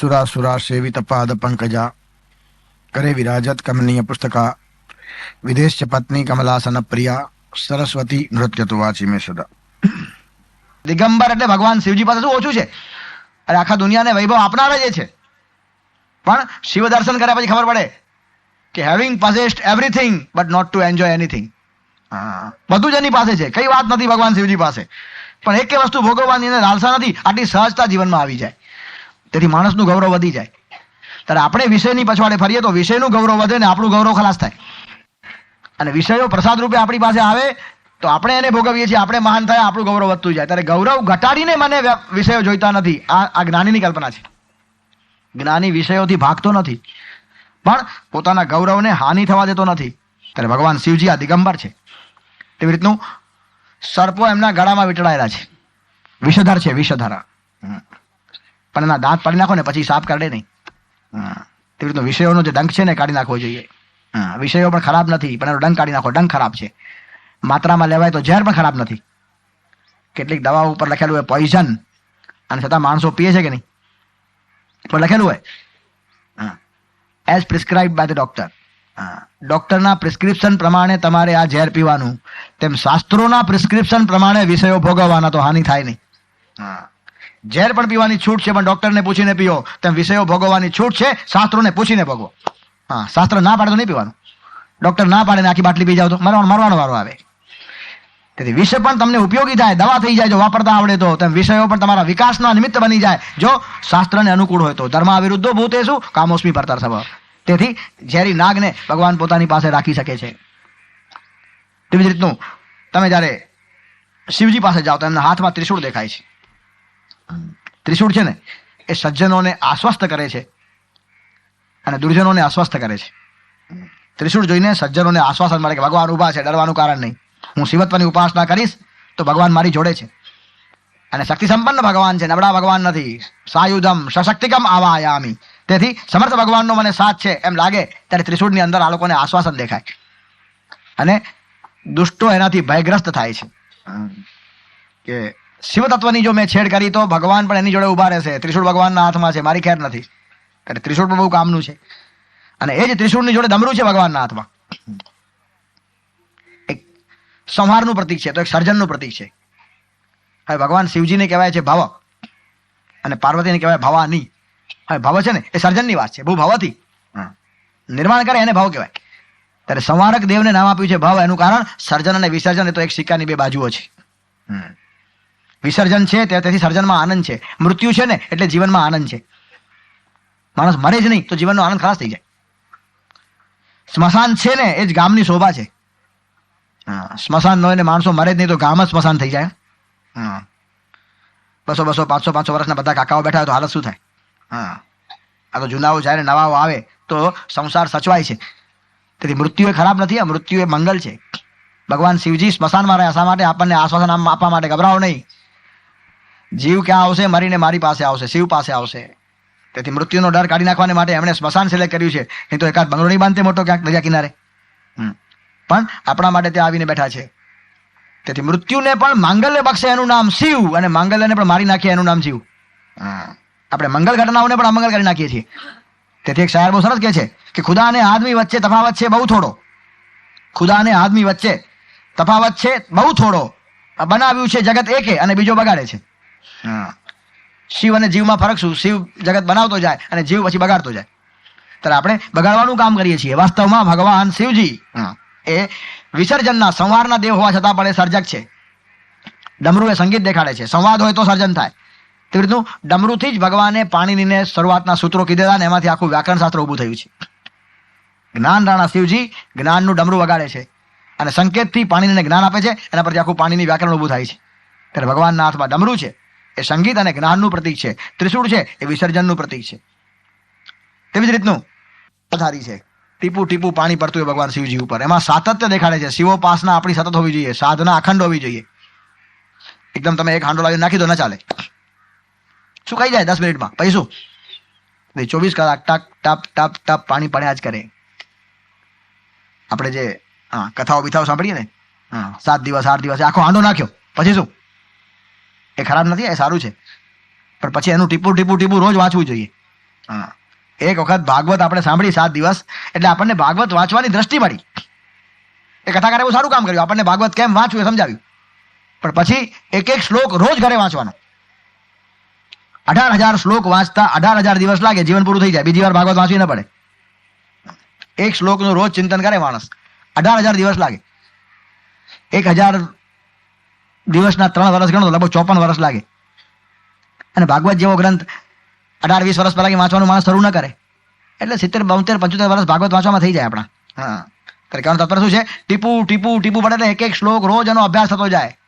સુરાસુરા સેવિત પાદ પંકજા કરે વિરાજત કમનીય પુસ્તકા વિદેશ ચ પત્ની કમલાસન પ્રિયા સરસ્વતી નૃત્ય તો વાંચી મેં સદા દિગંબર એટલે ભગવાન શિવજી પાસે શું ઓછું છે. અરે આખા દુનિયાને વૈભવ આપનાર જ છે. પણ શિવ દર્શન કર્યા પછી ખબર પડે કે having possessed everything but not to enjoy anything બધું જ એની પાસે છે. કઈ વાત નથી ભગવાન શિવજી પાસે. પણ એક વસ્તુ ભોગવવાની એને લાલસા નથી. આટલી સહજતા જીવનમાં આવી જાય. તેથી માણસનું ગૌરવ વધી જાય. ત્યારે આપણે વિષયની પછવાડે ફરીએ તો વિષયનું ગૌરવ વધે ને આપણું ગૌરવ ખલાસ થાય. અને વિષયો પ્રસાદ રૂપે આપણી પાસે આવે તો આપણે એને ભોગવીએ છીએ, આપણે મહાન થાય, આપણું ગૌરવ વધતું જાય. ત્યારે ગૌરવ ઘટાડીને મને વિષયો જોઈતા નથી. આ આ જ્ઞાનીની કલ્પના છે. જ્ઞાની વિષયોથી ભાગતો નથી. પણ પોતાના ગૌરવને હાનિ થવા દેતો નથી. ત્યારે ભગવાન શિવજી આ દિગંબર છે. તેવી રીતનું સર્પો એમના ગળામાં વીંટળાયેલા છે. વિષધર છે, વિષધારા. પણ એના દાંત પાડી નાખો ને પછી સાફ કરડે નહીં. તેવી રીતનો વિષયોનો જે ડંખ છે ને કાઢી નાખવો જોઈએ. હા, વિષયો પણ ખરાબ નથી પણ એનો ડંખ કાઢી નાખો. ડંખ ખરાબ છે. માત્રામાં લેવાય તો ઝેર પણ ખરાબ નથી. કેટલીક દવાઓ ઉપર લખેલું હોય પોઈઝન અને છતાં માણસો પીએ છે કે નહીં? પણ લખેલું હોય? As prescribe by the doctor ડોક્ટરના prescription પ્રમાણે તમારે આ ઝેર પીવાનું. તેમ શાસ્ત્રોના પ્રિસ્ક્રિપ્શન પ્રમાણે વિષયો ભોગવવાના તો હાનિ થાય નહીં. ઝેર પણ પીવાની છૂટ છે, પણ ડોક્ટરને પૂછીને પીઓ. તેમ વિષયો ભોગવવાની છૂટ છે, શાસ્ત્રોને પૂછીને ભોગવો. હા, શાસ્ત્ર ના પાડે તો નહીં પીવાનું. ડોક્ટર ના પાડે આખી બાટલી પી જાવ તો મરવાનો મરવાનો વારો આવે. તેથી વિષય પણ તમને ઉપયોગી થાય, દવા થઈ જાય, જો વાપરતા આવડે તો, તેમ વિષયો પણ તમારા વિકાસના નિમિત્ત બની જાય, જો શાસ્ત્રને અનુકૂળ હોય તો. ધર્મા વિરુદ્ધો ભૂતેશું, કામોસ્મી ભરતર સભ. તેથી ઝેરી નાગને ભગવાન પોતાની પાસે રાખી શકે છે. તેવી જ રીતનું, તમે જ્યારે શિવજી પાસે જાઓ તો એમના હાથમાં ત્રિશૂળ દેખાય છે. ત્રિશૂળ છે ને, એ સજ્જનોને આશ્વસ્ત કરે છે. અને દુર્જનોને આશ્વસ્ત કરે છે. ત્રિશુળ જોઈને સજ્જનોને આશ્વાસન મળે કે, ભગવાન ઊભા છે, ડરવાનું કારણ નહીં. હું શિવત્વની ઉપાસના કરીશ, તો ભગવાન મારી જોડે છે. અને શક્તિ સંપન્ન ભગવાન છે, નબળા ભગવાન નથી. સાયુધમ સશક્તિકમ આવાયામી. તેથી સમર્થ ભગવાનનો મને સાથ છે, એમ લાગે, ત્યારે ત્રિશુળની અંદર આ લોકોને આશ્વાસન દેખાય. અને દુષ્ટો એનાથી ભયગ્રસ્ત થાય છે. કે શિવ તત્વની જો મેં છેડ કરી તો ભગવાન પણ એની જોડે ઊભા રહેશે. ત્રિશુળ ભગવાનના હાથમાં છે. મારી ખેર નથી. ત્યારે ત્રિશુળ પણ બહુ કામનું છે. અને એ જ ત્રિશુળની જોડે ડમરું છે ભગવાનના હાથમાં. એક સંહારનું પ્રતીક છે. તો એક સર્જનનું પ્રતીક છે. હવે ભગવાન શિવજીને કહેવાય છે ભાવ. અને પાર્વતીને કહેવાય ભવાની. હવે ભવ છે ને એ સર્જનની વાત છે. બહુ ભાવથી નિર્માણ કરે એને ભાવ કહેવાય. ત્યારે સંવારક દેવને નામ આપ્યું છે ભવ. એનું કારણ સર્જન અને વિસર્જન. એ તો એક સિક્કાની બે બાજુઓ છે. વિસર્જન છે તેથી સર્જનમાં આનંદ છે. મૃત્યુ છે ને, એટલે જીવનમાં આનંદ છે. માણસ મરે જ નહીં, તો જીવનનો આનંદ ખલાસ થઈ જાય. સ્મશાન છે ને, એ જ ગામની શોભા છે. સ્મશાન ન હોય ને માણસો મરે જ નહીં, તો ગામ જ સ્મશાન થઈ જાય. બસો બસો, પાંચસો પાંચસો વર્ષના બધા કાકાઓ બેઠા હોય તો હાલત શું થાય? હા. આ તો જૂનાઓ જ્યારે નવાઓ આવે, તો સંસાર સચવાય છે. તેથી મૃત્યુ એ ખરાબ નથી મૃત્યુ એ મંગલ છે. ભગવાન શિવજી સ્મશાનમાં રહ્યા, શા માટે? આપણને આશ્વાસન આપવા માટે ગભરાવો નહીં. જીવ ક્યાં આવશે? મરીને મારી પાસે આવશે શિવ પાસે આવશે. તેથી મૃત્યુનો ડર કાઢી નાખવાને માટે એમણે સ્મશાન સિલેક્ટ કર્યું છે. નહીં તો એકાદ બંગલો નહીં બાંધતે મોટો ક્યાંક દરિયા કિનારે. પણ આપણા માટે ત્યાં આવીને બેઠા છે. તેથી મૃત્યુને પણ માંગલ્ય બક્ષે એનું નામ શિવ અને માંગલ્યને પણ મારી નાખીએ એનું નામ શિવ. આપણે મંગલ ઘટનાઓને પણ અમંગલ કરી નાખીએ છીએ. તેથી એક શાયર બહુ સરસ કહે છે કે ખુદા અને આદમી વચ્ચે તફાવત છે બહુ થોડો. ખુદા અને આદમી વચ્ચે તફાવત છે બહુ થોડો. બનાવ્યું છે જગત એકે અને બીજો બગાડે છે. શિવ અને જીવમાં ફરક શું? શિવ જગત બનાવતો જાય અને જીવ પછી બગાડતો જાય. ત્યારે આપણે બગાડવાનું કામ કરીએ છીએ. વાસ્તવમાં ભગવાન શિવજી એ વિસર્જનના સંવારના દેવ હોવા છતાં પણ એ સર્જક છે. ડમરું એ સંગીત દેખાડે છે. સંવાદ હોય તો સર્જન થાય. તેવી રીતનું ડમરુથી જ ભગવાને પાણીનીને શરૂઆતના સૂત્રો કીધેલા ને એમાંથી આખું વ્યાકરણ શાસ્ત્ર ઊભું થયું છે. જ્ઞાન રાણા શિવજી જ્ઞાનનું ડમરું વગાડે છે અને સંકેતથી પાણીને જ્ઞાન આપે છે. એના પરથી આખું પાણીની વ્યાકરણ ઊભું થાય છે. ત્યારે ભગવાનના હાથમાં ડમરું છે. એ સંગીત અને જ્ઞાનનું પ્રતીક છે. ત્રિશૂળ છે, એ વિસર્જનનું પ્રતીક છે. તેવી જ રીતનું પથારી છે. ટીપુ ટીપુ પાણી પડતું હોય ભગવાન શિવજી ઉપર. એમાં સાતત્ય દેખાડે છે. શિવોપાસના આપણી સતત હોવી જોઈએ. સાધના અખંડ હોવી જોઈએ. એકદમ તમે એક હાંડો લાવી નાખી દો, ના ચાલે. શું કહી જાય દસ મિનિટમાં? પછી શું ચોવીસ કલાક ટક, ટપ ટપ ટપ પાણી પડ્યા જ કરે. આપણે જે, હા, કથાઓ બિથાઓ સાંભળીએ ને? હા, સાત દિવસ, આઠ દિવસ આખો હાંડો નાખ્યો. પછી શું? એ ખરાબ નથી, એ સારું છે. પણ પછી એનું ટીપું ટીપું ટીપું રોજ વાંચવું જોઈએ. હા. એક વખત ભાગવત આપણે સાંભળી સાત દિવસ, એટલે આપણને ભાગવત વાંચવાની દ્રષ્ટિ મળી. એ કથાકારે બહુ સારું કામ કર્યું, આપણને ભાગવત કેમ વાંચવું એ સમજાવ્યું. પણ પછી એક એક શ્લોક રોજ ઘરે વાંચવાનો. અઢાર હજાર શ્લોક વાંચતા અઢાર હજાર દિવસ લાગે, જીવન પૂરું થઈ જાય, બીજી વાર ભાગવત વાંચવી ન પડે. એક શ્લોકનું રોજ ચિંતન કરે માણસ, અઢાર હજાર દિવસ લાગે. એક હજાર દિવસના ત્રણ વર્ષ ગણો તો લગભગ ચોપન વર્ષ લાગે. અને ભાગવત જેવો ગ્રંથ અઢાર, વીસ વર્ષ પહેલાં વાંચવાનું માણસ શરૂ ન કરે. એટલે સિત્તેર, બોતેર, પંચોતેર વર્ષ ભાગવત વાંચવામાં થઈ જાય આપણા. હા. કારણ તાત્પર્ય શું છે? ટીપુ ટીપુ ટીપુ પડે એટલે એક એક શ્લોક રોજ એનો અભ્યાસ થતો જાય.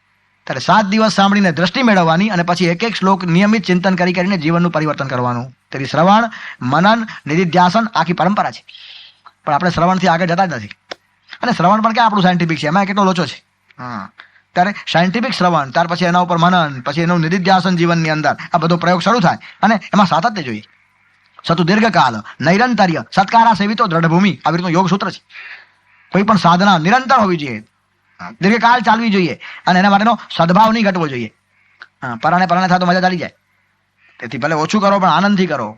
ત્યારે સાત દિવસ સાંભળીને દ્રષ્ટિ મેળવવાની અને પછી એક એક શ્લોક નિયમિત ચિંતન કરી કરીને જીવનનું પરિવર્તન કરવાનું. તેથી શ્રવણ, મનન, નિધિધ્યાસન આખી પરંપરા છે. પણ આપણે શ્રવણથી આગળ જતા જ નથી. અને શ્રવણ પણ ક્યાં આપણું સાયન્ટિફિક છે? એમાં કેટલો લોચો છે? હા. ત્યારે સાયન્ટિફિક શ્રવણ, ત્યાર પછી એના ઉપર મનન, પછી એનું નિધિધ્યાસન જીવનની અંદર આ બધો પ્રયોગ શરૂ થાય અને એમાં સાતત્ય જોઈએ. સતુ દીર્ઘકાલ, નૈરંતર્ય, સત્કારા સેવિતો દ્રઢભૂમિ, આવી રીતનું યોગ સૂત્ર છે. કોઈ પણ સાધના નિરંતર હોવી જોઈએ. દીર્ઘકાળ ચાલવી જોઈએ અને એના માટેનો સદભાવ નહીં ઘટવો જોઈએ. પરાણે પરાણે થાય તો મજા ચાલી જાય. તેથી ભલે ઓછું કરો પણ આનંદથી કરો.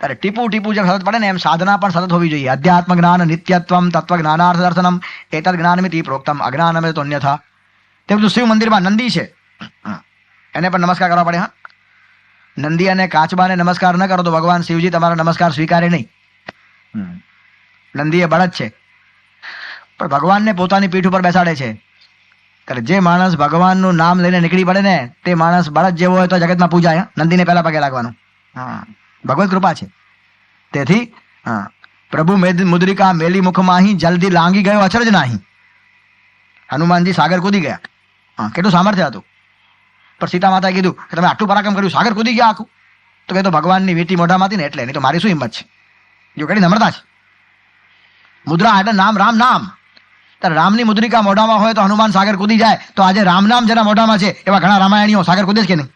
ત્યારે ટીપુ ટીપુ જે સતત પડે ને એમ સાધના પણ સતત હોવી જોઈએ. અધ્યાત્મ જ્ઞાન નિત્યત્વમ તત્વ જ્ઞાનાર્થ દર્શનમ એતદ જ્ઞાનમિતિ પ્રોક્તમ અજ્ઞાનમે તો અન્યથા તે બધું શિવ મંદિરમાં નંદી છે. એને પણ નમસ્કાર કરવા પડે, હા. નંદી અને કાચબાને નમસ્કાર ન કરો તો ભગવાન શિવજી તમારો નમસ્કાર સ્વીકારે નહીં. નંદી એ બળદ છે. પણ ભગવાનને પોતાની પીઠ ઉપર બેસાડે છે. ત્યારે જે માણસ ભગવાનનું નામ લઈને નીકળી પડે ને, તે માણસ બળદ જેવો હોય તો જગતમાં પૂજાય નંદીને પહેલા પગે લાગવાનું. હા. ભગવત કૃપા છે. તેથી, હા. પ્રભુ મેદ મુદ્રિકા મેલી અહીં જલ્દી લાંગી ગયો, અચરજ નાહી. હનુમાનજી સાગર કૂદી ગયા. કેટલું સામર્થ્ય હતું. પણ સીતા માતાએ કીધું કે તમે આટલું પરાક્રમ કર્યું, સાગર કૂદી ગયા આખું. તો કહે તો ભગવાનની વીટી મોઢામાંથી ને એટલે, નહીં તો મારી શું હિંમત છે? જો કેટલી નમ્રતા છે. મુદ્રા એટલે નામ, રામ, નામ. ત્યારે રામની મુદ્રિકા મોઢામાં હોય તો હનુમાન સાગર કૂદી જાય. તો આજે રામ નામ જેના મોઢામાં છે, એવા ઘણા રામાયણીઓ સાગર કૂદે છે કે નહીં?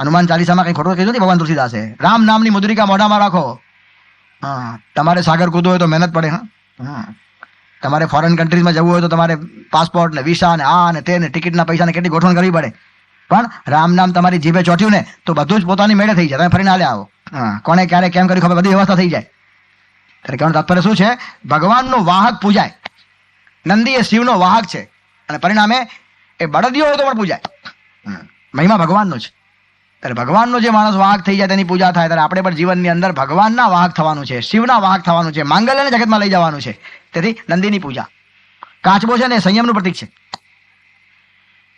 હનુમાન ચાલીસામાં કઈ ખોટું કીધું નથી? ભગવાન તુલસીદાસે. રામ નામની મુદ્રિકા મોઢામાં રાખો. હા, તમારે સાગર કૂદવું હોય તો મહેનત પડે, હા? હા તમારે ફોરેન કન્ટ્રીઝમાં જવું હોય તો તમારે પાસપોર્ટ ને વિસા ને આ ને તે ને ટિકિટના પૈસાને કેટલી ગોઠવણ કરવી પડે. પણ રામ નામ તમારી જીભે ચોટ્યું ને, તો બધું જ પોતાની મેળે થઈ જાય. તમે ફરીને હાલે આવો. હા, કોણે ક્યારે કેમ કર્યું ખબર? બધી વ્યવસ્થા થઈ જાય. ત્યારે કહેવાનું તાત્પર્ય શું છે? ભગવાનનો વાહક પૂજાય. નંદી એ શિવનો વાહક છે. અને પરિણામે એ બળદિયો હોય તો પણ પૂજાય. હમ. મહિમા ભગવાનનો છે ત્યારે ભગવાનનો જે માણસ વાહક થઈ જાય તેની પૂજા થાય, ત્યારે આપણે પણ જીવનની અંદર ભગવાનના વાહક થવાનું છે, શિવના વાહક થવાનું છે, માંગલ્યને જગતમાં લઈ જવાનું છે. તેથી નંદીની પૂજા. કાચબો છે ને સંયમનું પ્રતીક છે.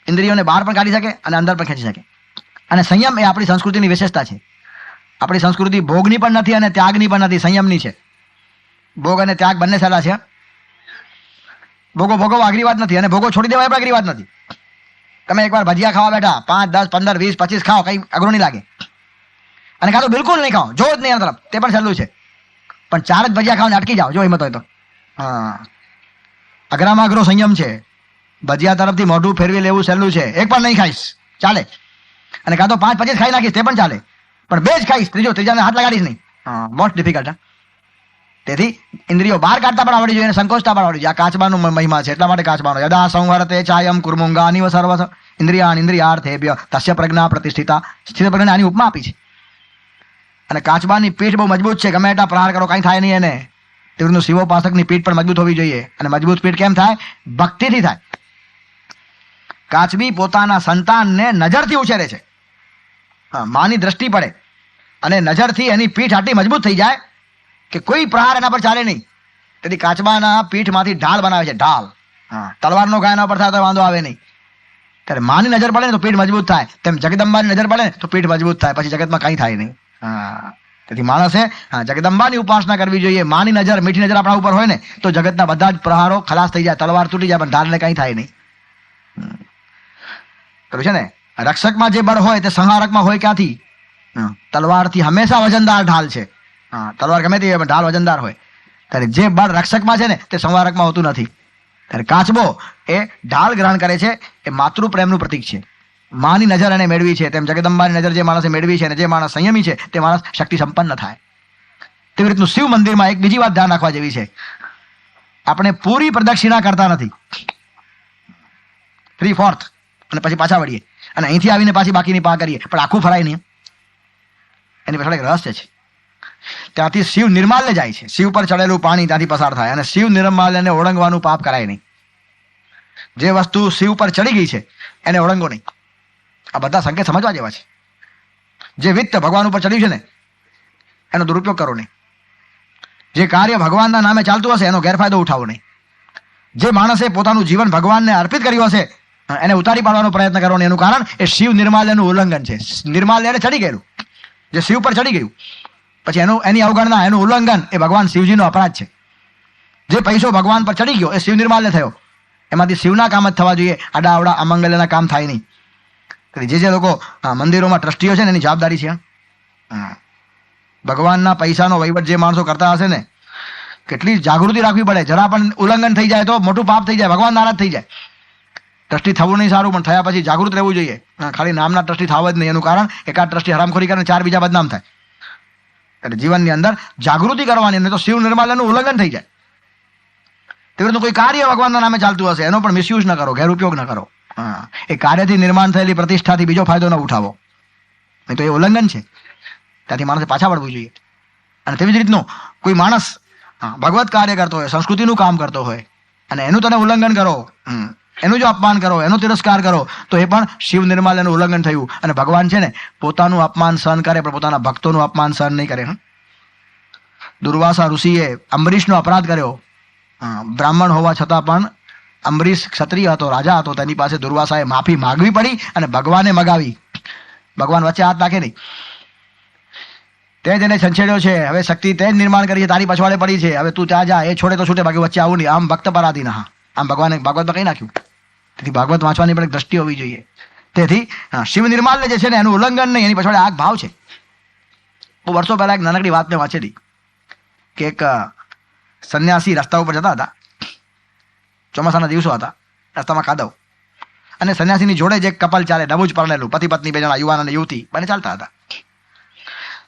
ઇન્દ્રિયોને બહાર પણ કાઢી શકે અને અંદર પણ ખેંચી શકે. અને સંયમ એ આપણી સંસ્કૃતિની વિશેષતા છે. આપણી સંસ્કૃતિ ભોગની પણ નથી અને ત્યાગની પણ નથી, સંયમની છે. ભોગ અને ત્યાગ બંને સારા છે. ભોગો ભોગો આગરી વાત નથી અને ભોગો છોડી દેવા એ પણ આગરી વાત નથી. તમે એકવાર ભજીયા ખાવા બેઠા, પાંચ, દસ, પંદર, વીસ, પચીસ ખાઓ, કઈ અઘરું નહીં લાગે. અને ખાતો બિલકુલ નહીં ખાઓ, જો જ નહીં તરફ તે પણ સહેલું છે. પણ ચાર જ ભજીયા ખાઓ અટકી જાઓ, જો હિંમત હોય તો. હા. અઘરામાં અઘરો સંયમ છે. ભજીયા તરફથી મોઢું ફેરવી લેવું સહેલું છે. એક પણ નહીં ખાઈશ. ચાલે. અને કાં તો પાંચ, પચીસ ખાઈ નાખીશ, તે પણ ચાલે. પણ બે જ ખાઈશ, ત્રીજો, ત્રીજાને હાથ લગાડીશ નહીં. હા મોસ્ટ ડિફિકલ્ટ તેથી ઇન્દ્રિયો બહાર કાઢતા પણ આવડી જોઈએ સંકોચતા પણ આવડી જોઈએ. આ કાચબાનો મહિમા છે. એટલા માટે કાચબાનો. યદા સંવરતે ચાયમ કુર્મુંગા અનિવ સર્વ ઇન્દ્રિયાણ ઇન્દ્રિયાર્થેભ્ય તસ્ય પ્રજ્ઞા પ્રતિષ્ઠિતા. સ્થિત પ્રજ્ઞા આની ઉપમા આપી છે. અને કાચબાની પીઠ બહુ મજબૂત છે. ગમે એટલા પ્રહાર કરો, કાંઈ થાય નહીં એને. તેવું શિવોપાસકની પીઠ પણ મજબૂત હોવી જોઈએ. અને મજબૂત પીઠ કેમ થાય? ભક્તિથી થાય. કાચબી પોતાના સંતાનને નજરથી ઉછેરે છે. માની દ્રષ્ટિ પડે. અને નજરથી એની પીઠ આટલી મજબૂત થઈ જાય કે કોઈ પ્રહાર એના પર ચાલે નહીં. તેથી કાચબાના પીઠમાંથી ઢાલ બનાવે છે, ઢાલ. હા, તલવારનો ગાય એના પર થાય તો વાંધો આવે નહીં. ત્યારે માની નજર પડે ને તો પીઠ મજબૂત થાય. તેમ જગદંબાની નજર પડે તો પીઠ મજબૂત થાય. પછી જગતમાં કંઈ થાય નહીં. હા, તેથી માણસે, હા, જગદંબાની ઉપાસના કરવી જોઈએ. માની નજર, મીઠી નજર આપણા ઉપર હોય ને, તો જગતના બધા જ પ્રહારો ખલાસ થઈ જાય. તલવાર તૂટી જાય, પણ ઢાલને કંઈ થાય નહીં. કર્યું છે ને? રક્ષકમાં જે બળ હોય તે સંહારકમાં હોય ક્યાંથી? તલવારથી હંમેશા વજનદાર ઢાલ છે. હા, તલવાર ગમે તે ઢાલ વજનદાર હોય. ત્યારે જે બળ રક્ષકમાં છે ને, તે સંવારકમાં હોતું નથી. ત્યારે કાચબો એ ઢાલ ગ્રહણ કરે છે, એ માતૃ પ્રેમનું પ્રતીક છે. માની નજર એને મેળવી છે, તેમ જગદંબાની નજર જે માણસે મેળવી છે અને જે માણસ સંયમી છે, તે માણસ શક્તિ સંપન્ન થાય. તેવી રીતનું શિવ મંદિરમાં એક બીજી વાત ધ્યાન રાખવા જેવી છે. આપણે પૂરી પ્રદક્ષિણા કરતા નથી. થ્રી ફોર્થ અને પછી પાછા વળીએ. અને અહીંથી આવીને પાછી બાકીની પા કરીએ. પણ આખું ફરાય નહીં. એની પાછળ એક રહસ્ય છે. ત્યાંથી શિવ નિર્માલને જાય છે. શિવ પર ચડેલું પાણી ત્યાંથી પસાર થાય અને શિવ નિર્માલ્યને ઓળંગવાનું પાપ કરાય નહીં. જે વસ્તુ શિવ પર ચડી ગઈ છે, એને ઓળંગો નહીં. આ બધા સંકેત સમજવા જેવા છે. જે વિત્ત ભગવાન ઉપર ચડ્યું છે ને, એનો દુરુપયોગ કરો નહીં. જે કાર્ય ભગવાનના નામે ચાલતું હશે, એનો ગેરફાયદો ઉઠાવો નહીં. જે માણસે પોતાનું જીવન ભગવાનને અર્પિત કર્યું હશે, એને ઉતારી પાડવાનો પ્રયત્ન કરવાનો એનું કારણ એ શિવ નિર્માલ્યનું ઉલ્લંઘન છે. નિર્માલ્યને ચડી ગયેલું. જે શિવ પર ચડી ગયું. પછી એનું, એની અવગણના, એનું ઉલ્લંઘન એ ભગવાન શિવજીનો અપરાધ છે. જે પૈસો ભગવાન પર ચડી ગયો, એ શિવ નિર્માલ્ય થયો. એમાંથી શિવના કામ જ થવા જોઈએ, આડા અવડા અમંગલ્યના કામ થાય નહીં. જે જે લોકો મંદિરોમાં ટ્રસ્ટીઓ છે ને, એની જવાબદારી છે. ભગવાનના પૈસાનો વહીવટ જે માણસો કરતા હશે ને, કેટલી જાગૃતિ રાખવી પડે. જરા પણ ઉલ્લંઘન થઈ જાય તો મોટું પાપ થઈ જાય, ભગવાન નારાજ થઈ જાય. ટ્રસ્ટી થવું નહીં સારું, પણ થયા પછી જાગૃત રહેવું જોઈએ. ખાલી નામના ટ્રસ્ટી થવા જ નહીં, એનું કારણ એકાદ ટ્રસ્ટી હરામખોરી કરીને ચાર બીજા બદનામ થાય. એટલે જીવનની અંદર જાગૃતિ કરવાની નહીં તો શિવ નિર્માલ્યનું ઉલ્લંઘન થઈ જાય. રીતનું કોઈ કાર્ય ભગવાનના નામે ચાલતું હશે, એનો પણ મિસયુઝ ન કરો, ગેરઉપયોગ ન કરો. એ કાર્યથી નિર્માણ થયેલી પ્રતિષ્ઠાથી બીજો ફાયદો ન ઉઠાવો. નહીં તો એ ઉલ્લંઘન છે. ત્યાંથી માણસે પાછા વળવું જોઈએ. અને તેવી જ રીતનું કોઈ માણસ ભગવત કાર્ય કરતો હોય, સંસ્કૃતિનું કામ કરતો હોય, અને એનું તને ઉલ્લંઘન કરો એનું જો અપમાન કરો, એનો તિરસ્કાર કરો. તો એ પણ શિવ નિર્માલ્યનું ઉલ્લંઘન થયું. અને ભગવાન છે ને, પોતાનું અપમાન સહન કરે, પણ પોતાના ભક્તોનું અપમાન સહન નહીં કરે દુર્વાસા ઋષિએ અંબરીશનો અપરાધ કર્યો. બ્રાહ્મણ હોવા છતાં પણ અંબરીશ ક્ષત્રિય હતો, રાજા હતો. તેની પાસે દુર્વાસાએ માફી માગવી પડી અને ભગવાને મગાવી. ભગવાન વચ્ચે હાથ નાખે નહીં. તે જેને એને છંછેડ્યો છે. હવે શક્તિ તે જ નિર્માણ કરી છે. તારી પછવાડે પડી છે. હવે તું ત્યાં જા. એ છોડે તો છૂટે. બાકી વચ્ચે આવું નહીં. આમ ભક્ત પરાધી ના આમ ભગવાને ભાગવતમાં કહી નાખ્યું? તેથી ભાગવત વાંચવાની પણ એક દ્રષ્ટિ હોવી જોઈએ. તેથી શિવ નિર્માલ્ય જે છે ને, એનું ઉલ્લંઘન નહીં, એની પછવાડે આગ ભાવ છે. હું વર્ષો પહેલા એક નાનકડી વાત મેં વાંચેલી, કે એક સંન્યાસી રસ્તા ઉપર જતા હતા. ચોમાસાના દિવસો હતા, રસ્તામાં કાદવ. અને સંન્યાસીની જોડે જે કપલ ચાલે, ડબુજ પરણેલું, પતિ પત્ની બે જણા, યુવાન અને યુવતી, બંને ચાલતા હતા.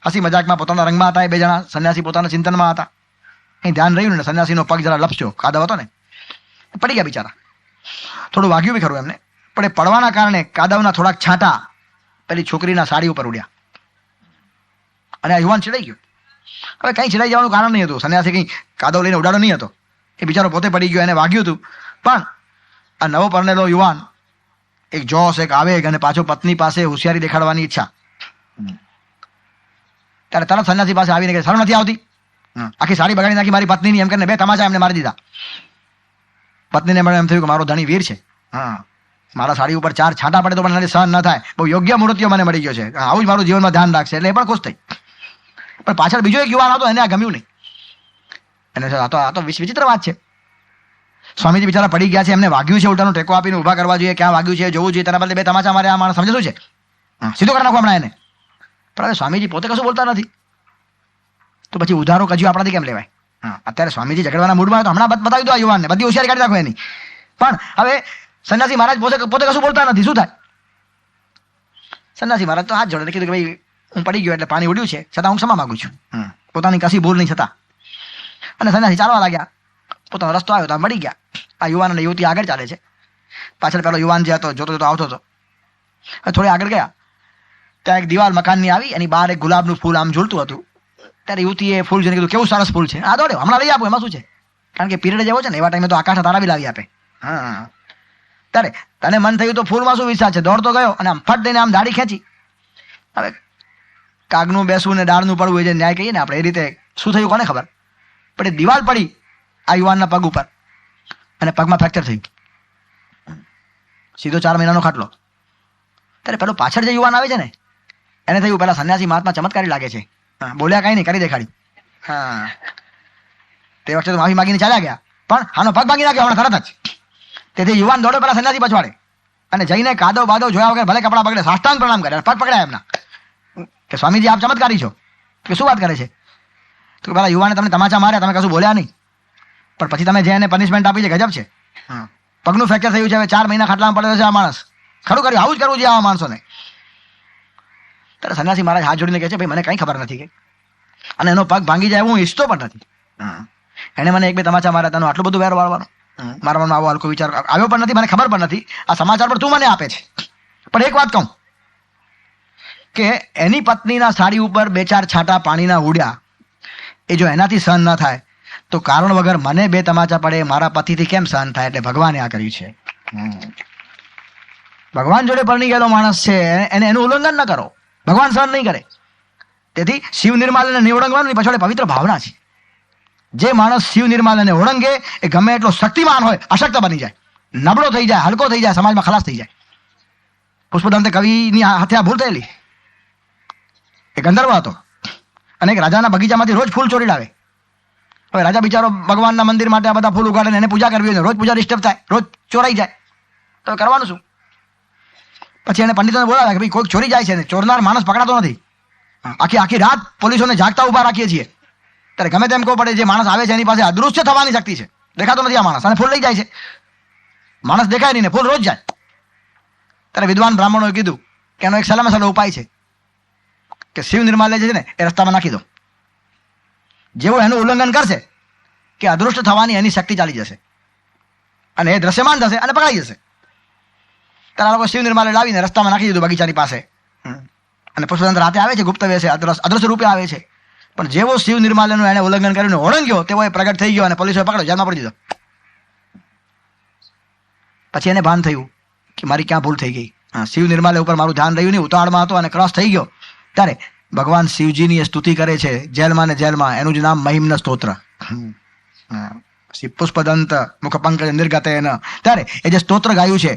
હસી મજાકમાં પોતાના રંગમાં હતા એ બે જણા, સંન્યાસી પોતાના ચિંતનમાં હતા. અહીં ધ્યાન રહ્યું ને, સંન્યાસીનો પગ જરા લપસ્યો, કાદવ હતો ને. પડી ગયા બિચારા. થોડું વાગ્યું બી ખરું એમને. પણ એ પડવાના કારણે કાદવના થોડાક છાંટા પેલી છોકરીના સાડી ઉપર ઉડ્યા. અને આ યુવાન ચડાઈ ગયો. હવે કંઈ ચડાઈ જવાનું કારણ નહીં હતું. સન્યાસી કંઈ કાદવ લઈને ઉડાડો નહીં હતો. એ બિચારો પોતે પડી ગયો એને વાગ્યું હતું. પણ આ નવો પરણેલો યુવાન એક જોશ એક આવેગ અને પાછો પત્ની પાસે હોશિયારી દેખાડવાની ઈચ્છા. ત્યારે તરત સન્યાસી પાસે આવીને કે સારું નથી આવતી. આખી સાડી બગાડી નાખી મારી પત્નીની. એમ કરીને બે તમાચા એમને મારી દીધા. પત્નીને મને એમ થયું કે મારો ધણી વીર છે. હા. મારા સાડી ઉપર ચાર છાંટા પડે તો પણ સહન ન થાય. બહુ યોગ્ય મૂર્તિઓ મને મળી ગયો છે. આવું જ મારું જીવનમાં ધ્યાન રાખશે એટલે એ પણ ખુશ થઈ. પણ પાછળ બીજો એક યુવાન હતો એને આ ગમ્યું નહીં. એને આ તો આ તો વિચ- વિચિત્ર વાત છે. સ્વામીજી બિચારા પડી ગયા છે એમને વાગ્યું છે ઉલટાનું ટેકો આપીને ઊભા કરવા જોઈએ ક્યાં વાગ્યું છે જોવું જોઈએ તેના બદલે બે તમાચા મારે આ માણસ સમજે શું છે? સીધો કરી નાખો હમણાં એને. પણ સ્વામીજી પોતે કશું બોલતા નથી. તો પછી ઉધારો કજ્યું આપણાથી કેમ લેવાય? હા અત્યારે સ્વામીજી ઝઘડવાના મૂડમાં તો હમણાં બત- બતાવી દો આ યુવાનને. બધી હોશિયારી કાઢી નાખો એની. પણ હવે સંન્યાસી મહારાજ પોતે પોતે કશું બોલતા નથી. શું થાય? સંન્યાસી મહારાજ તો હાથ જોડે કીધું કે ભાઈ હું પડી ગયો એટલે પાણી ઉડ્યું છે. છતાં હું ક્ષમા માંગુ છું. પોતાની કશી ભૂલ નહીં છતાં અને સંન્યાસી ચાલવા લાગ્યા. પોતાનો રસ્તો આવ્યો તો આ મળી ગયા. આ યુવાન અને યુવતી આગળ ચાલે છે. પાછળ પેલો યુવાન જે હતો જોતો જોતો આવતો હતો. થોડી આગળ ગયા. ત્યાં એક દિવાલ મકાનની આવી એની બહાર એક ગુલાબનું ફૂલ આમ ઝૂલતું હતું. ત્યારે યુવતીએ ફૂલ જોઈને કીધું, કેવું સરસ ફૂલ છે? આ દોડ્યો હમણાં લઈ આપો, એમાં શું છે? કારણ કે પીરિયડ જેવો છે ને, એવા ટાઈમે તો આકાશ તારા બી લાવી આપે. હા ત્યારે તને મન થયું તો ફૂલમાં શું વિચાર છે? દોડતો ગયો અને આમ ફટ દઈને આમ દાઢી ખેંચી. હવે કાગનું બેસવું ને ડાળનું પડવું એ જે ન્યાય કહીએ ને આપણે, એ રીતે શું થયું કોને ખબર? પણ એ દિવાલ પડી આ યુવાનના પગ ઉપર અને પગમાં ફ્રેક્ચર થયું સીધો ચાર મહિનાનો ખાટલો. ત્યારે પેલો પાછળ જે યુવાન આવે છે ને, એને થયું, પેલા સંન્યાસી મહાત્મા ચમત્કારી લાગે છે. હા, બોલ્યા કઈ નહીં કરી દેખાડી. હા. તે વખતે તો માફી માગીને ચાલ્યા ગયા. પણ આનો પગ ભાગી નાખ્યો હમણાં તરત જ. તેથી યુવાન દોડો પેલા સંન્યાસી પછવાડે. અને જઈને કાદવ બાદવ જોયા વગર ભલે કપડા પકડે સાષ્ટાંગ પ્રણામ કરે પગ પકડાય એમના. કે સ્વામીજી આપ ચમત્કારી છો. કે શું વાત કરે છે? તો પેલા યુવાને તમને તમાચા માર્યા તમે કશું બોલ્યા નહીં. પણ પછી તમે જે એને પનિશમેન્ટ આપી છે ગજબ છે. પગનું ફ્રેક્ચર થયું છે હવે ચાર મહિના ખાટલામાં પડેલો છે આ માણસ. ખરું કર્યું આવું જ કરવું જોઈએ આવા માણસોને. ત્યારે સન્યાસી મહારાજ હાથ જોડીને કહે છે ભાઈ મને કઈ ખબર નથી કે. અને એનો પગ ભાંગી જાય હું ઈચ્છતો પણ નથી. એણે મને એક બે તમાચા મારા તેનો આટલું બધું વેર વાળવાનો? મારવાનો આવો હલકો વિચાર આવ્યો પણ નથી મને ખબર પણ નથી. આ સમાચાર પણ તું મને આપે છે. પણ એક વાત કહું કે એની પત્નીના સાડી ઉપર બે ચાર છાંટા પાણીના ઉડ્યા એ જો એનાથી સહન ન થાય તો કારણ વગર મને બે તમાચા પડે મારા પતિથી કેમ સહન થાય? એટલે ભગવાને આ કર્યું છે. ભગવાન જોડે પરણી ગયેલો માણસ છે એને એનું ઉલ્લંઘન ન કરો. ભગવાન સહન નહીં કરે. તેથી શિવ નિર્માલને નહીં ઓળંગવાનું પાછળ પવિત્ર ભાવના છે. જે માણસ શિવ નિર્માલને ઓળંગે, એ ગમે એટલો શક્તિમાન હોય, અશક્ત બની જાય. નબળો થઈ જાય, હલકો થઈ જાય, સમાજમાં ખલાસ થઈ જાય. પુષ્પદંતે કવિની હત્યા ભૂલ થયેલી. એ ગંધર્વ હતો. અને એક રાજાના બગીચામાંથી રોજ ફૂલ ચોરી લાવે હવે રાજા બિચારો ભગવાનના મંદિર માટે આ બધા ફૂલ ઉગાડે એને પૂજા કરવી હોય રોજ પૂજા ડિસ્ટર્બ થાય, રોજ ચોરાઈ જાય. તો કરવાનું શું? પછી એને પંડિતોને બોલાવ્યા કે ભાઈ, કોઈક ચોરી જાય છે ને, ચોરનાર માણસ પકડાતો નથી. આખી આખી રાત પોલીસોને જાગતા ઊભા રાખીએ છીએ. ત્યારે ગમે તેમ કહો પડે જે માણસ આવે છે, એની પાસે અદૃશ્ય થવાની શક્તિ છે. દેખાતો નથી આ માણસ, અને ફૂલ લઈ જાય છે. માણસ દેખાય નહીં ને, ફૂલ રોજ જાય. ત્યારે વિદ્વાન બ્રાહ્મણોએ કીધું કે એનો એક સલામત સલો ઉપાય છે કે શિવ નિર્માલ્ય છે ને, એ રસ્તામાં નાખી દો. જેવો એનું ઉલ્લંઘન કરશે કે અદૃષ્ટ થવાની એની શક્તિ ચાલી જશે. અને એ દ્રશ્યમાન થશે અને પકડાઈ જશે. ત્યારે આ લોકો શિવ નિર્માલ્ય લાવીને રસ્તામાં નાખી દીધું બગીચાની પાસે. અને પુષ્પતંત્ર રાતે આવે છે, ગુપ્ત વેશે અદ્રશ્ય રૂપે આવે છે. પણ જેવો શિવ નિર્માલ્યનું એને ઉલ્લંઘન કર્યું ઓળંગ્યો, તેવો એ પ્રગટ થઈ ગયો અને પોલીસોએ પકડ્યો, જેલમાં પડી દીધો. પછી એને ભાન થયું કે મારી ક્યાં ભૂલ થઈ ગઈ. હા, શિવ નિર્માલ્ય ઉપર મારું ધ્યાન રહ્યું નહીં ઉતાળમાં હતો અને ક્રોસ થઈ ગયો. ત્યારે ભગવાન શિવજીની સ્તુતિ કરે છે, જેલમાં ને જેલમાં, એનું જ નામ મહિમ્ન સ્તોત્ર. પુષ્પદંત મુખ પંકજ નિર્ગતે ત્યારે એ જે સ્તોત્ર ગાયું છે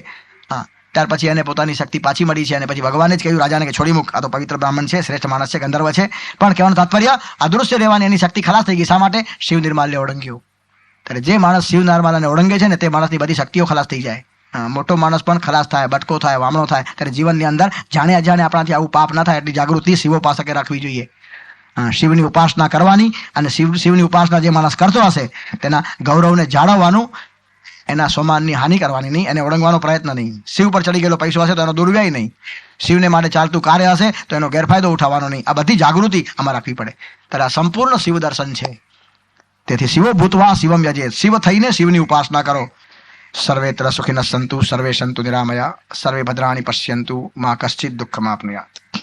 ત્યાર પછી એને પોતાની શક્તિ પાછી મળી છે અને પછી ભગવાને જ કહ્યું, રાજાને કે છોડી મૂક આ તો પવિત્ર બ્રાહ્મણ છે, શ્રેષ્ઠ માણસ છે, ગંધર્વ છે. પણ કહેવાનું તાત્પર્ય અદૃશ્ય રહેવાની એની શક્તિ ખલાસ થઈ ગઈ. શા માટે? શિવ નિર્માલ્ય ઓળંગ્યું. ત્યારે જે માણસ શિવ નિર્માલ્યને ઓળંગે છે ને, તે માણસની બધી શક્તિઓ ખલાસ થઈ જાય. મોટો માણસ પણ ખલાસ થાય, બટકો થાય, વામણો થાય. ત્યારે જીવનની અંદર જાણે અજાણે આપણાથી આવું પાપ ના થાય, એટલી જાગૃતિ શિવો પાસે રાખવી જોઈએ. શિવની ઉપાસના કરવાની અને શિવ, શિવની ઉપાસના જે માણસ કરતો હશે, તેના ગૌરવને જાળવવાનું એના સોમાનની હાનિ કરવાની નહીં એને ઓળંગવાનો પ્રયત્ન નહીં. શિવ પર ચડી ગયેલો પૈસો હશે તો એનો દુર્વ્યય નહીં. શિવને માટે ચાલતું કાર્ય હશે તો એનો ગેરફાયદો ઉઠાવવાનો નહીં. આ બધી જાગૃતિ આમાં રાખવી પડે. ત્યારે આ સંપૂર્ણ શિવ દર્શન છે. તેથી શિવો ભૂતવા, શિવમ યજે શિવ થઈને શિવની ઉપાસના કરો. સર્વેત્ર સુખિન સંતુ સર્વે સંતુ નિરામયા સર્વે ભદ્રાણી પશ્યંતુ માં કશ્ચિત દુઃખમાં આપનુયાત